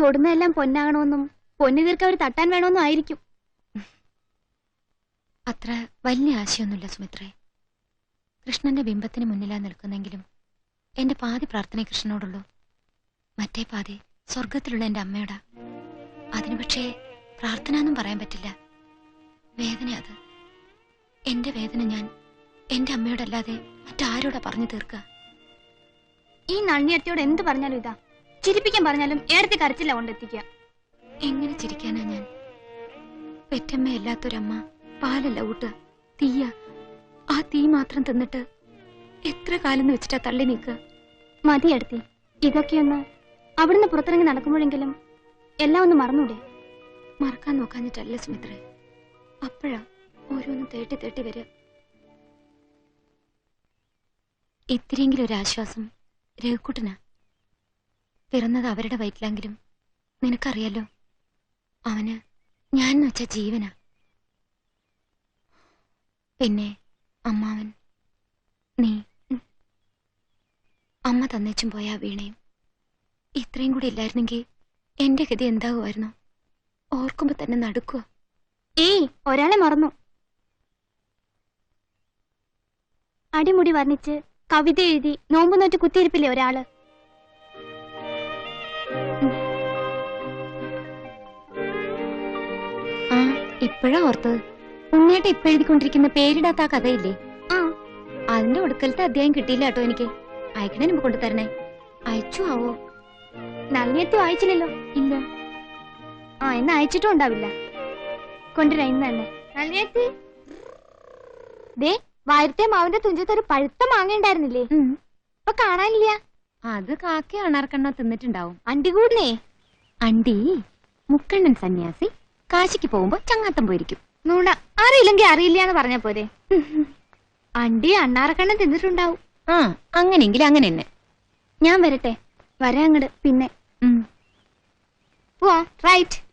തൊടുന്നതെല്ലാം പൊന്നാകണമെന്നും പൊന്നു തീർക്ക അവർ തട്ടാൻ വേണമെന്നും ആയിരിക്കും. അത്ര വലിയ ആശയൊന്നുമില്ല സുമിത്രേ. കൃഷ്ണന്റെ ബിംബത്തിന് മുന്നിലാ നിൽക്കുന്നെങ്കിലും എന്റെ പാതി പ്രാർത്ഥന കൃഷ്ണനോടുള്ളൂ. മറ്റേ പാതി സ്വർഗത്തിലുള്ള എന്റെ അമ്മയോടാ. അതിനു പക്ഷേ പ്രാർത്ഥന എന്നും പറയാൻ പറ്റില്ല. വേദന അത് എന്റെ വേദന ഞാൻ എന്റെ അമ്മയോടല്ലാതെ മറ്റാരോടാ പറഞ്ഞു തീർക്കുക ഈ നളിനിയത്തിയോട് എന്ത് പറഞ്ഞാലും ഇതാ? ചിരിപ്പിക്കാൻ പറഞ്ഞാലും ഏടത്തെ കരച്ചില്ല കൊണ്ടെത്തിക്കുക. എങ്ങനെ ചിരിക്കാനാ ഞാൻ? പെറ്റമ്മയല്ലാത്തൊരമ്മ പാലല്ല ഊട്ട് തീയ ആ തീ മാത്രം തിന്നിട്ട് എത്ര കാലം എന്ന് വെച്ചിട്ടാ തള്ളി നീക്കുക മതിയെടുത്തി ഇതൊക്കെയൊന്ന് അവിടുന്ന് പുറത്തിറങ്ങി നടക്കുമ്പോഴെങ്കിലും എല്ലാം ഒന്ന് മറന്നൂടെ? മറക്കാൻ നോക്കാഞ്ഞിട്ടല്ല സുമിത്ര. അപ്പോഴാ ഓരോന്നും തേട്ടി തേട്ടി വരിക ഇത്തിരിയെങ്കിലും ഒരു ആശ്വാസം രഘുക്കുട്ടനാ. പിറന്നത് അവരുടെ വയറ്റിലെങ്കിലും നിനക്കറിയാലോ? അവന് ഞാൻ വെച്ച ജീവനാ. പിന്നെ അമ്മാവൻ നീ. അമ്മ തന്നേച്ചും പോയ ആ വീണയും ഇത്രയും കൂടി ഇല്ലായിരുന്നെങ്കിൽ എന്റെ ഗതി എന്താകുമായിരുന്നു? ഓർക്കുമ്പോ തന്നെ നടുക്കുക ഏയ് ഒരാളെ മറന്നു. അടിമുടി വർണിച്ച് കവിത എഴുതി നോമ്പ് നോറ്റ് കുത്തിയിരിപ്പില്ലേ ഒരാൾ? ഇപ്പോഴാ ഓർത്തത്? ഉണ്ണിയേട്ട ഇപ്പൊ എഴുതിക്കൊണ്ടിരിക്കുന്ന പേരിടാത്ത ആ കഥയില്ലേ? ആ. അതിന്റെ ഒടുക്കലത്തെ അധ്യായം കിട്ടിയില്ല കേട്ടോ എനിക്ക്. അയക്കണേ മുമ്പ് കൊണ്ടുതരണേ. അയച്ചു ആവോ? നളിനിയത്തി വായിച്ചില്ലല്ലോ. ഇല്ല. ആ എന്നാ അയച്ചിട്ടും ഉണ്ടാവില്ല. കൊണ്ടുവരാ ഇന്ന് തന്നെ. നളിനിയത്തി. ദേ വാരത്തെ മാവിന്റെ തുഞ്ചത്ത് ഒരു പഴുത്ത മാങ്ങ ഉണ്ടായിരുന്നില്ലേ? ഇപ്പൊ കാണാനില്ല. അത് കാക്കി അണാർക്കണ്ണ തിന്നിട്ടുണ്ടാവും. അണ്ടികൂടിനേ. അണ്ടി. മുക്കണ്ണൻ സന്യാസി. കാശിക്ക് പോകുമ്പോ ചങ്ങാത്തം പോയിരിക്കും. നൂണ അറിയില്ലെങ്കിൽ അറിയില്ല എന്ന് പറഞ്ഞ പോരെ. അണ്ടി അണ്ണാറക്കണ്ണൻ തിന്നിട്ടുണ്ടാവും. ആ അങ്ങനെങ്കിൽ അങ്ങനെ തന്നെ ഞാൻ വരട്ടെ. വരാ അങ്ങട് പിന്നെ. ഉം. പോവാ റൈറ്റ്.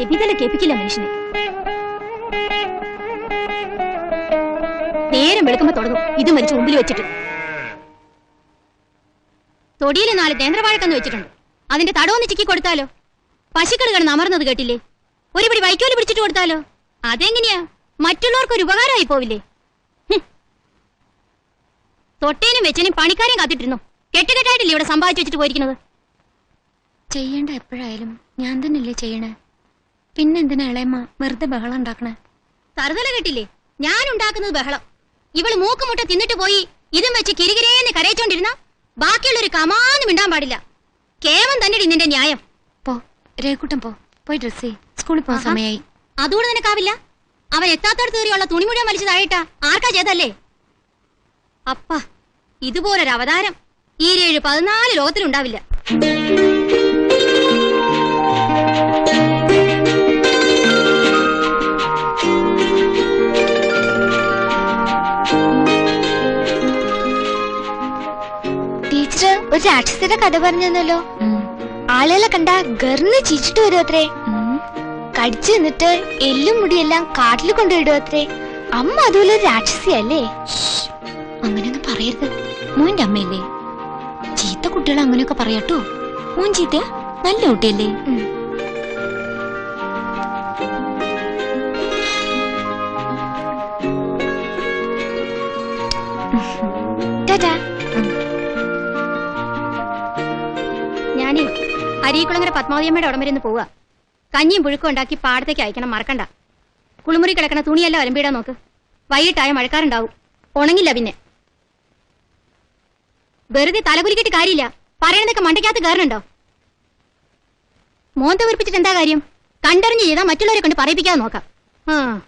ചെവിതല കേൾപ്പിക്കില്ല മനുഷ്യനെ. നേരം വെളുക്കുമ്പോ തുടങ്ങും. ഇത് മരിച്ചു മുമ്പിൽ വെച്ചിട്ട്. തൊടിയിൽ നാല് നേന്ത്രവാഴക്കന്ന് വെച്ചിട്ടുണ്ട്. അതിന്റെ തടവൊന്ന് ചിക്കി കൊടുത്താലോ? പശുക്കൾ കിടന്ന് അമർന്നത് കേട്ടില്ലേ? ഒരുപടി വൈക്കോൽ പിടിച്ചിട്ട് കൊടുത്താലോ? അതെങ്ങനെയാ? മറ്റുള്ളവർക്ക് ഒരു ഉപകാരമായി പോവില്ലേ. തൊട്ടേനും വെച്ചനും പണിക്കാരെയും കാത്തിട്ടിരുന്നു. കെട്ടുകെട്ടായിട്ടില്ലേ ഇവിടെ സമ്പാദിച്ചു വെച്ചിട്ട് പോയിരിക്കുന്നത്? ചെയ്യേണ്ട എപ്പോഴായാലും ഞാൻ തന്നെയല്ലേ ചെയ്യണേ. പിന്നെന്തിനാ ഇളയമ്മ വെറുതെ ബഹളം ഉണ്ടാക്കണേ? തറുതല കെട്ടില്ലേ? ഞാൻ ഉണ്ടാക്കുന്നത് ബഹളം. ഇവൾ മൂക്കുമുട്ട തിന്നിട്ട് പോയി ഇതും വെച്ച് കിരികിരേന്ന് കരയിച്ചോണ്ടിരുന്ന ബാക്കിയുള്ളൊരു കമാന്ന് മിണ്ടാൻ പാടില്ല. കേവം തന്നെ നിന്റെ ന്യായം. പോ രേക്കുട്ടൻ പോ. പോയി ഡ്രസ് ചെയ് സ്കൂളിൽ പോകാൻ ആഹാ. സമയായി. അതുകൂടെ നിനക്കാവില്ല അവൻ എത്താത്തോട് തീറിയുള്ള തുണി മുഴുവൻ വലിച്ചതായിട്ടാ ആർക്കാ ചെയ്തല്ലേ അപ്പ ഇതുപോലൊരു അവതാരം ഈ ഏഴ് പതിനാല് ലോകത്തിലുണ്ടാവില്ല. രാക്ഷസിയുടെ കഥ പറഞ്ഞല്ലോ ആളെ ആളുകളെ കണ്ട ഗർന്ന് ചിരിച്ചിട്ട് വരും അത്രേ. കടിച്ചു നിന്നിട്ട് എല്ലും മുടിയെല്ലാം കാട്ടിൽ കൊണ്ടുവിടും അത്രേ. അമ്മ അതുപോലെ രാക്ഷസിയല്ലേ. അങ്ങനെയൊന്നും പറയരുത്. മോന്റെ അമ്മയല്ലേ? ചീത്ത കുട്ടികൾ അങ്ങനെയൊക്കെ പറയാട്ടോ മോൻ ചീത്ത നല്ല കുട്ടിയല്ലേ. ടാറ്റാ. അരീക്കുളങ്ങര പത്മാവതിയമ്മയുടെ ഉടം വരെ പോവുക. കഞ്ഞിയും പുഴുക്കും ഉണ്ടാക്കി പാടത്തേക്ക് അയക്കണം മറക്കണ്ട. കുളിമുറി കിടക്കണ തുണിയെല്ലാം അലമ്പിടാൻ നോക്ക്. വൈകിട്ടായ മഴക്കാരുണ്ടാവും. ഉണങ്ങില്ല പിന്നെ. വെറുതെ തലകുലിക്കിട്ട് കാര്യമില്ല. പറയണതൊക്കെ മണ്ടയ്ക്കകത്ത് കയറുന്നുണ്ടോ മോന്ത വീർപ്പിച്ചിട്ട് എന്താ കാര്യം? കണ്ടറിഞ്ഞ് ചെയ്താൽ മറ്റുള്ളവരെ കൊണ്ട് പറയിപ്പിക്കാതെ നോക്കാം. ആ.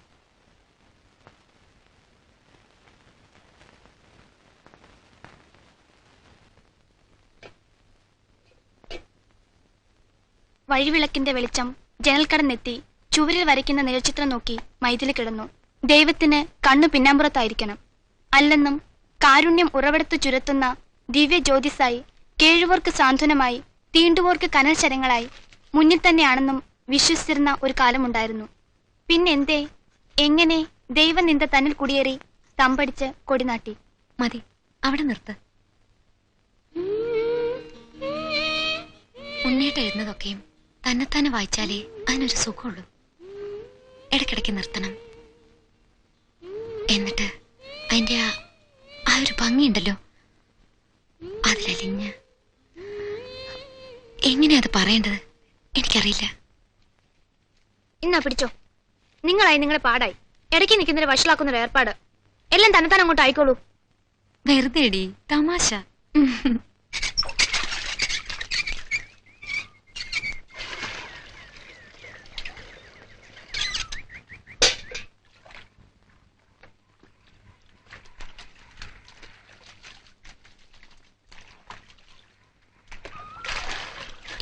വഴിവിളക്കിന്റെ വെളിച്ചം ജനൽക്കടന്നെത്തി ചുവരിൽ വരയ്ക്കുന്ന നിഴൽചിത്രം നോക്കി മൈഥിലി കിടന്നു. ദൈവത്തിന് കണ്ണു പിന്നാമ്പുറത്തായിരിക്കണം. അല്ലെന്നും കാരുണ്യം ഉറവെടുത്ത് ചുരത്തുന്ന ദിവ്യ ജ്യോതിസായി കേഴുവോർക്ക് സാന്ത്വനമായി തീണ്ടുവോർക്ക് കനൽ ശരങ്ങളായി മുന്നിൽ തന്നെയാണെന്നും വിശ്വസിച്ചിരുന്ന ഒരു കാലമുണ്ടായിരുന്നു. പിന്നെന്തേ? എങ്ങനെ ദൈവനിന്ദ തന്നിൽ കുടിയേറി തമ്പടിച്ച് കൊടിനാട്ടി മതി അവിടെ നിർത്ത്. ഉണ്ണീട്ട് എഴുതുന്നതൊക്കെയും തന്നെത്താനെ വായിച്ചാലേ അതിനൊരു സുഖമുള്ളൂ. ഇടയ്ക്കിടയ്ക്ക് നിർത്തണം. എന്നിട്ട് അതിന്റെ ആ ആ ഒരു ഭംഗിയുണ്ടല്ലോ. അതിലലിഞ്ഞ്. എങ്ങനെയാ അത് പറയേണ്ടത്? എനിക്കറിയില്ല. ഇന്നാ പിടിച്ചോ. നിങ്ങളായി നിങ്ങളെ പാടായി. ഇടയ്ക്ക് നിൽക്കുന്നതിന് വഷളാക്കുന്നൊരു ഏർപ്പാട്. എല്ലാം തന്നെത്താൻ അങ്ങോട്ട് ആയിക്കോളൂ. വെറുതെ തമാശ.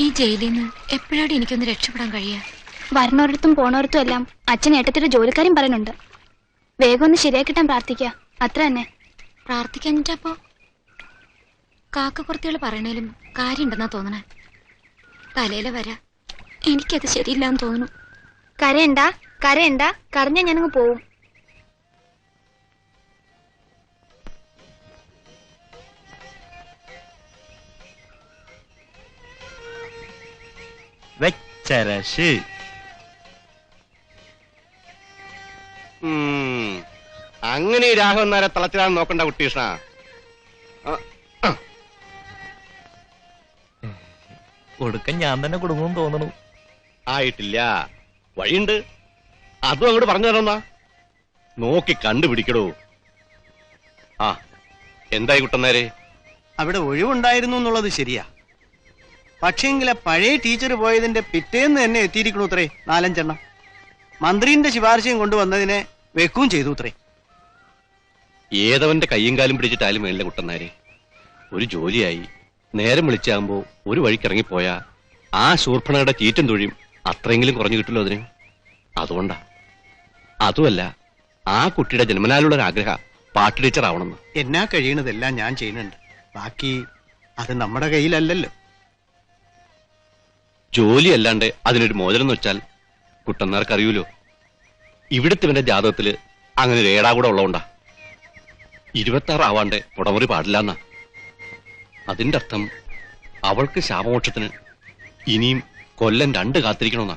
ഈ ജയിലിൽ നിന്ന് എപ്പോഴാണ് എനിക്കൊന്ന് രക്ഷപ്പെടാൻ കഴിയുക വരണോരിടത്തും പോണോരിടത്തും എല്ലാം അച്ഛൻ ഏട്ടത്തിന്റെ ജോലിക്കാരും പറയുന്നുണ്ട്. വേഗം ഒന്ന് ശരിയാക്കിട്ടാൻ പ്രാർത്ഥിക്കുക അത്ര തന്നെ. പ്രാർത്ഥിക്കാഞ്ഞിട്ടപ്പോ കാക്കക്കുറത്തികൾ പറയണേലും കാര്യമുണ്ടെന്നാ തോന്നണേ. തലയിലെ വര. എനിക്കത് ശരിയില്ലാന്ന് തോന്നുന്നു. കരയണ്ട കരയണ്ട. കരഞ്ഞ ഞാനങ്ങ് പോവും. വെച്ചരശ് ഉം. അങ്ങനെ ഈ രാഘവൻ നാരെ തളച്ചിടാൻ നോക്കണ്ട കുട്ടീഷ്ണ. കൊടുക്കൻ ഞാൻ തന്നെ കൊടുക്കും തോന്നണു ആയിട്ടില്ല. വഴിയുണ്ട്. അതും അങ്ങോട്ട് പറഞ്ഞു തരന്നാ നോക്കി കണ്ടുപിടിക്കടോ. ആ എന്തായി കുട്ടന്നേരെ അവിടെ ഒഴിവുണ്ടായിരുന്നു എന്നുള്ളത് ശരിയാ. പക്ഷേങ്കിലെ പഴയ ടീച്ചർ പോയതിന്റെ പിറ്റേന്ന് തന്നെ എത്തിയിരിക്കണു ഉത്രേ നാലഞ്ചെണ്ണം. മന്ത്രിന്റെ ശുപാർശയും കൊണ്ടുവന്നതിനെ വെക്കുകയും ചെയ്തു ഉത്രേ. ഏതവന്റെ കയ്യും കാലും പിടിച്ചിട്ടാലും മേളിലെ കുട്ടനാരെ ഒരു ജോലിയായി നേരം വിളിച്ചാകുമ്പോ ഒരു വഴിക്ക് ഇറങ്ങിപ്പോയാ ആ ശൂർഭണയുടെ ചീറ്റും തൊഴിയും അത്രയെങ്കിലും കുറഞ്ഞു കിട്ടുമല്ലോ അതിന്? അതുകൊണ്ടാ. അതുമല്ല ആ കുട്ടിയുടെ ജന്മനാലുള്ള ഒരു ആഗ്രഹ പാട്ട് ടീച്ചർ ആവണമെന്ന് എന്നാ കഴിയണതെല്ലാം ഞാൻ ചെയ്യുന്നുണ്ട്. ബാക്കി അത് നമ്മുടെ കയ്യിലല്ലല്ലോ. ജോലി അല്ലാണ്ട് അതിനൊരു മോചനം എന്ന് വെച്ചാൽ കുട്ടന്മാർക്ക് അറിയൂലോ ഇവിടുത്തെ ഇവന്റെ ജാതകത്തിൽ അങ്ങനെ ഒരു ഏടാ കൂടെ ഉള്ളതുകൊണ്ടാ. ഇരുപത്താറ് ആവാണ്ട് പുടമുറി പാടില്ലെന്നാ. അതിന്റെ അർത്ഥം അവൾക്ക് ശാപമോക്ഷത്തിന് ഇനിയും കൊല്ലം രണ്ട് കാത്തിരിക്കണമെന്നാ.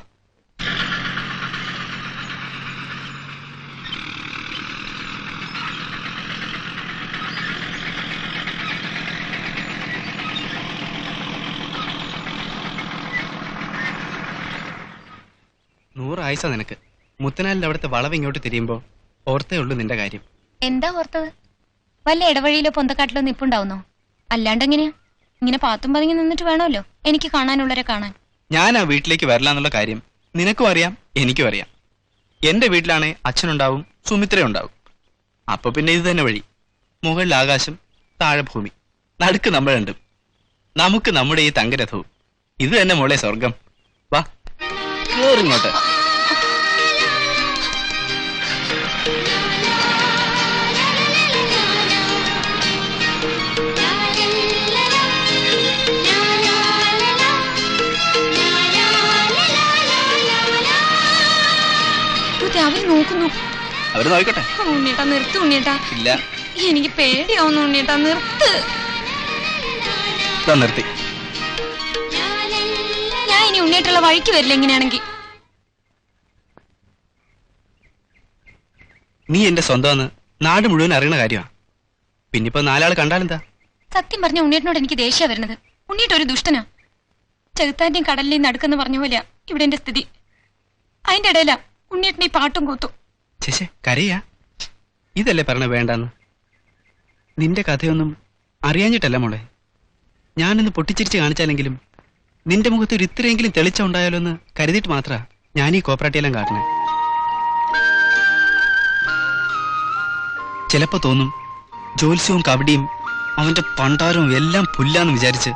നൂറായുസ നിനക്ക്. മുത്തനാലിന്റെ അവിടുത്തെ വളവ് ഇങ്ങോട്ട് തിരിയുമ്പോ ഓർത്തേ ഉള്ളൂ നിന്റെ കാര്യം. എന്താ ഓർത്തത്? വല്ല ഇടവഴിയിലോ പൊന്തക്കാട്ടിലോ നിപ്പുണ്ടാവുന്നോ? അല്ലാണ്ട് എങ്ങനെയാ ഇങ്ങനെ പാത്തും പതുങ്ങി നിന്നിട്ട് വേണമല്ലോ? എനിക്ക് കാണാനുള്ളവരെ കാണാൻ. ഞാൻ ആ വീട്ടിലേക്ക് വരില്ല കാര്യം. നിനക്കും അറിയാം എനിക്കും അറിയാം. എന്റെ വീട്ടിലാണെ അച്ഛനുണ്ടാവും സുമിത്ര ഉണ്ടാവും അപ്പൊ പിന്നെ ഇത് തന്നെ വഴി. മുകളിൽ ആകാശം താഴെ ഭൂമി. നടുക്ക് നമ്മൾ രണ്ടും. നമുക്ക് നമ്മുടെ ഈ തങ്കരഥവും. ഇത് തന്നെ മോളെ സ്വർഗം. വാ കേറിങ്ങോട്ട് അവർ നോക്കുന്നു. അവർ നോക്കട്ടെ. ഉണ്ണിയേട്ടാ നിർത്ത് ഉണ്ണിയേട്ടാ. ഇല്ല. എനിക്ക് പേടിയാവുന്നു ഉണ്ണിയേട്ടാ നിർത്ത്. നിർത്തി. ഞാൻ ഇനി ഉണ്ണിയേട്ടുള്ള വഴിക്ക് വരില്ല എങ്ങനെയാണെങ്കിൽ നീ എന്റെ സ്വന്തമെന്ന് നാട് മുഴുവൻ അറിയണ കാര്യമാ. പിന്നിപ്പോ നാലാൾ കണ്ടാലെന്താ? സത്യം പറഞ്ഞ ഉണ്ണിയേട്ടനോട് എനിക്ക് ദേഷ്യ വരുന്നത്. ഉണ്ണിയേട്ട ഒരു ദുഷ്ടനാ. ചെകുത്താന്റെയും കടലിലെയും നടുക്കെന്ന് പറഞ്ഞ പോലെയാ ഇവിടെ എന്റെ സ്ഥിതി. അതിന്റെ ഇടയിലാ ഉണ്ണിയേട്ടൻ ഈ പാട്ടും കൂത്തും. ചേച്ചേ കരയാ. ഇതല്ലേ പറഞ്ഞ വേണ്ടെന്ന്. നിന്റെ കഥയൊന്നും അറിയാഞ്ഞിട്ടല്ല മോളെ. ഞാനിന്ന് പൊട്ടിച്ചിരിച്ച് കാണിച്ചാലെങ്കിലും നിന്റെ മുഖത്ത് ഒരു ഇത്രയെങ്കിലും തെളിച്ച ഉണ്ടായാലോ എന്ന് കരുതിയിട്ട് മാത്ര ഞാൻ ഈ കോപ്പറേറ്റീവെല്ലാം കാട്ടണേ ചിലപ്പോ തോന്നും ജോത്സ്യവും കബഡിയും അവന്റെ പണ്ടാരവും എല്ലാം പുല്ലാന്ന് വിചാരിച്ച്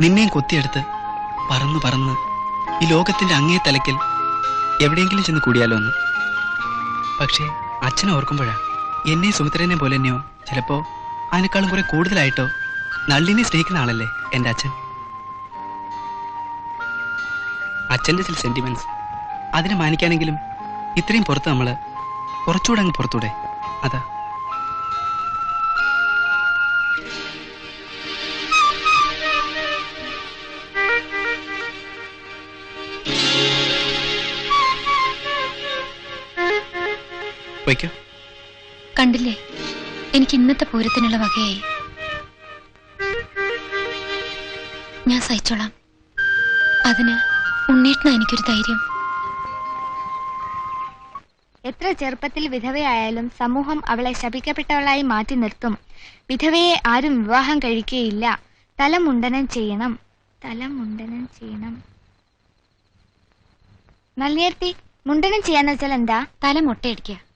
നിന്നെയും കൊത്തിയെടുത്ത് പറന്ന് പറന്ന് ഈ ലോകത്തിന്റെ അങ്ങേ തലയ്ക്കൽ എവിടെയെങ്കിലും ചെന്ന് കൂടിയാലോ എന്ന് പക്ഷേ അച്ഛനെ ഓർക്കുമ്പോഴാ എന്നെ സുമിത്രനെ പോലെ തന്നെയോ? ചിലപ്പോ അതിനേക്കാളും കുറെ കൂടുതലായിട്ടോ? നള്ളിനെ സ്നേഹിക്കുന്ന ആളല്ലേ എന്റെ അച്ഛൻ? അച്ഛന്റെ ചില സെന്റിമെന്റ്സ് അതിനെ മാനിക്കാനെങ്കിലും ഇത്രയും പുറത്ത് നമ്മൾ കുറച്ചുകൂടെ അങ്ങ് പുറത്തൂടെ? അതാ. വയ്ക്കോ. കണ്ടില്ലേ? എനിക്ക് ഇന്നത്തെ പൂരത്തിനുള്ള വകയായി. ഞാൻ സഹിച്ചോളാം. അതിന് ഉണ്ണേട്ടന എനിക്കൊരു ധൈര്യം. എത്ര ചെറുപ്പത്തിൽ വിധവയായാലും സമൂഹം അവളെ ശപിക്കപ്പെട്ടവളായി മാറ്റി നിർത്തും. വിധവയെ ആരും വിവാഹം കഴിക്കുകയില്ല തലമുണ്ടനം ചെയ്യണം. തലമുണ്ടനം ചെയ്യണം. നല്ലിയർത്തി മുണ്ടനം ചെയ്യാന്ന് വെച്ചാൽ എന്താ? തല മുട്ടയടിക്കുക.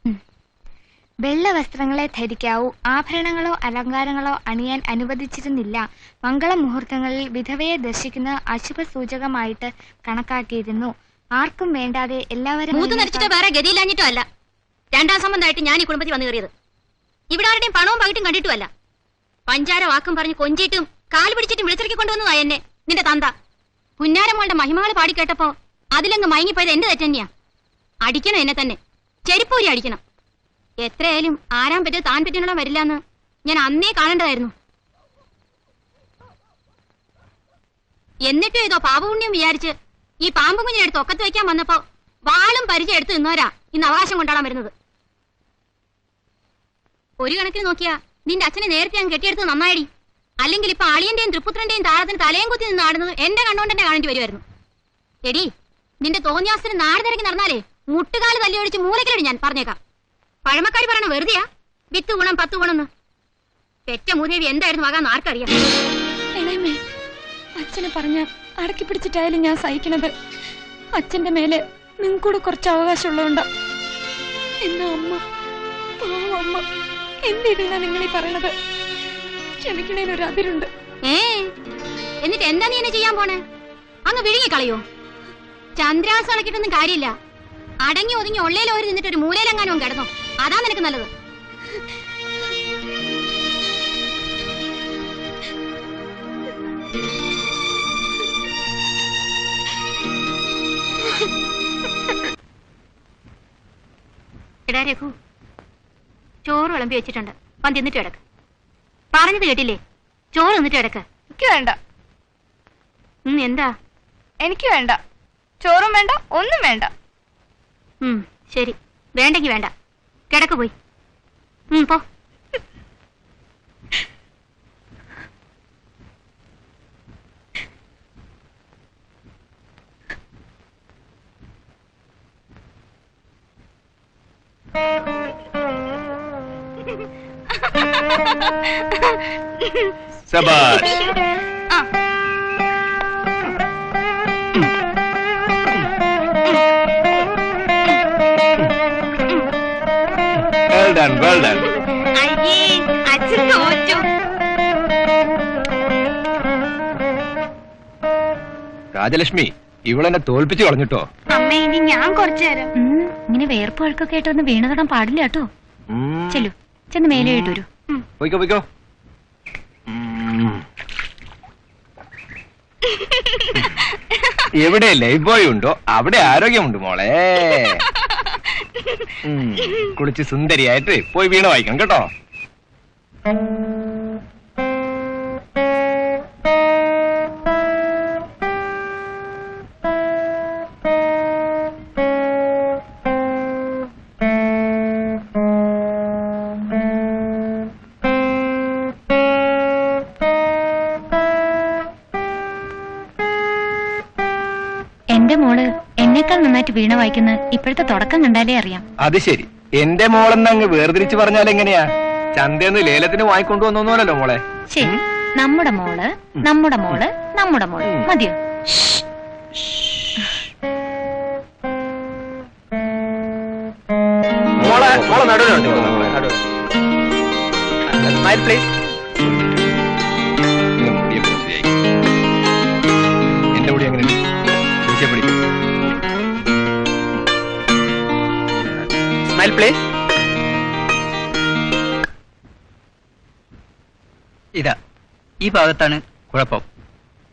വെള്ള വസ്ത്രങ്ങളെ ധരിക്കാവൂ ആഭരണങ്ങളോ അലങ്കാരങ്ങളോ അണിയാൻ അനുവദിച്ചിരുന്നില്ല. മംഗളമുഹൂർത്തങ്ങളിൽ വിധവയെ ദർശിക്കുന്ന അശുഭ സൂചകമായിട്ട് കണക്കാക്കിയിരുന്നു. ആർക്കും വേണ്ടാതെ എല്ലാവരും വേറെ അല്ല. രണ്ടാം സംബന്ധമായിട്ട് ഞാൻ ഈ കുടുംബത്തിൽ വന്നു കയറിയത്. ഇവിടെ ആരുടെയും പണവും പകിട്ടും കണ്ടിട്ടുമല്ല. പഞ്ചാര വാക്കും പറഞ്ഞ് കൊഞ്ചിട്ടും കാൽ പിടിച്ചിട്ടും വിളിച്ചിറക്കി കൊണ്ടുവന്നതാ എന്നെ നിന്റെ തന്ത. പുന്നാരമോളുടെ മഹിമകൾ പാടി കേട്ടപ്പോ അതിലങ്ങ് മയങ്ങിപ്പോയത് എന്റെ തെറ്റന്നെയാ. അടിക്കണം എന്നെ തന്നെ. ചെരുപ്പൂരി അടിക്കണം. എത്രയായാലും ആരാൻ പറ്റോ താൻ പറ്റിയുള്ള വരില്ലെന്ന് ഞാൻ അന്നേ കാണേണ്ടതായിരുന്നു. എന്നിട്ടും ഏതോ പാപപുണ്യം വിചാരിച്ച് ഈ പാമ്പ് കുഞ്ഞിനെടുത്ത് ഒക്കത്ത് വെക്കാൻ വന്നപ്പോ വാളും പരിചയം എടുത്ത് നിന്നവരാ ഇന്ന് അവകാശം കൊണ്ടാടാൻ വരുന്നത്. ഒരു കണക്കിന് നോക്കിയാ നിന്റെ അച്ഛനെ നേരത്തെ ഞാൻ കെട്ടിയെടുത്ത് നന്നായിടി. അല്ലെങ്കിൽ ഇപ്പൊ അളിയന്റെയും ത്രിപുത്രന്റെയും താളത്തിന് തലയും കുത്തി നിന്ന് ആടുന്നത് എന്റെ കണ്ണോണ്ട് തന്നെ കാണേണ്ടി വരുമായിരുന്നു എടി നിന്റെ തോന്നിയാസത്തിന് നാട് തിരക്കി നടന്നാലേ മുട്ടുകാൽ തല്ലിയൊഴിച്ച് മൂലക്കിലടി ഞാൻ പറഞ്ഞേക്കാം. പഴമക്കാരി പറയണ വെറുതെയാ? വിത്ത് ഗുണം പത്ത് ഗുണം പെറ്റ മൂദേവി എന്തായിരുന്നു ആകാന്ന് ആർക്കറിയാം? അച്ഛനെ പറഞ്ഞ അടക്കി പിടിച്ചിട്ടായാലും ഞാൻ സഹിക്കണത് അച്ഛന്റെ മേലെ നിങ്ങൾക്കൂടെ കുറച്ച് അവകാശമുള്ളതുകൊണ്ടാ. എന്നാ അമ്മ അമ്മ എന്തിനാ നിങ്ങളീ പറയണത്. ക്ഷമിക്കണേനൊരു അതിരുണ്ട്. ഏ എന്നിട്ട് എന്താ നീ എന്നെ ചെയ്യാൻ പോണേ? അങ്ങ് വിഴുങ്ങി കളയോ ചന്ദ്രാസ് അളക്കിട്ടൊന്നും കാര്യമില്ല. അടങ്ങി ഒതുങ്ങി ഉള്ളേലോരി നിന്നിട്ട് ഒരു മൂലയിലെങ്ങാനും കിടന്നോ? അതാ നിനക്ക് നല്ലത്. എടാ രഘു ചോറ് വിളമ്പി വെച്ചിട്ടുണ്ട്. വന്ന് തിന്നിട്ട് കിടക്ക്. പറഞ്ഞത് കേട്ടില്ലേ? ചോറ് തിന്നിട്ട് കിടക്ക്. എനിക്ക് വേണ്ട. എന്താ? എനിക്ക് വേണ്ട. ചോറും വേണ്ട ഒന്നും വേണ്ട. ശരി. വേണ്ടെങ്കി വേണ്ട. കിടക്ക പോയി. പോ. സബാഷ്. ഡൺ വെൽ ഡൺ അയ്യേ അച്ഛൻ തോറ്റു. രാജലക്ഷ്മി ഇവളെന്നെ തോൽപ്പിച്ചു കളഞ്ഞിട്ടോ? അമ്മ ഇനി ഞാൻ കുറച്ചു നേരം. ഇങ്ങനെ വേർപ്പ് വഴക്കൊക്കെ ആയിട്ട് ഒന്ന് വീണ് തൊടാൻ പാടില്ല കേട്ടോ. ചെല്ലു ചെന്ന് മേലെ ആയിട്ട് വരൂ പോയിക്കോ പോയിക്കോ. എവിടെ ലൈഫ് ബോയ് ഉണ്ടോ? അവിടെ ആരോഗ്യമുണ്ട് മോളെ. കുളിച്ച് സുന്ദരിയായിട്ട് പോയി വീണ വായിക്കണം കേട്ടോ. ഇപ്പോഴത്തെ തുടക്കം കണ്ടാലേ അറിയാം. അത് ശരി. എന്റെ മോളെന്ന് അങ്ങ് വേർതിരിച്ച് പറഞ്ഞാൽ എങ്ങനെയാ? ചന്തയെന്ന് ലേലത്തിന് വാങ്ങിക്കൊണ്ടു വന്നോന്നല്ലോ മോളെ. ശരി. നമ്മുടെ മോൾ നമ്മുടെ മോൾ നമ്മുടെ മോൾ. മതിയോ? മോളെ മോളെ നടുവിലുണ്ട്. പ്ലീസ് സ്മൈൽ പ്ലീസ് ഇതാ ഈ ഭാഗത്താണ് കുഴപ്പം.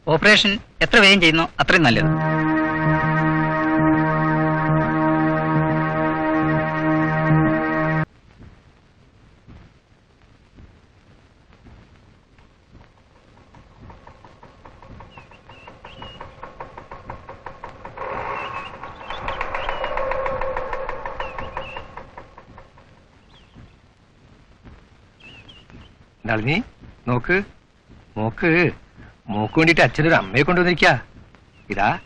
ഓപ്പറേഷൻ എത്ര വേഗം ചെയ്യുന്നോ അത്രയും നല്ലത്. നളിനി നോക്ക്. മോക്ക് മോക്ക് വേണ്ടിട്ട് അച്ഛനൊരു അമ്മയെ കൊണ്ടുവന്നിരിക്കാ. ഇതാ.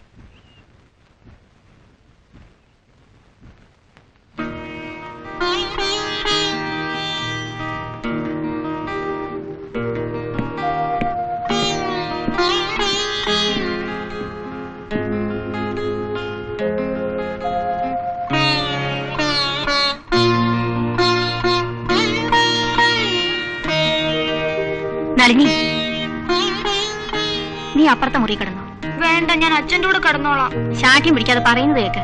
നളിനി നീ അപ്പുറത്തെ മുറി കിടന്നു. വേണ്ട ഞാൻ അച്ഛന്റെ കൂടെ കിടന്നോളാം. ശാഠ്യം പിടിക്കാതെ പറയുന്നത് കേക്ക്.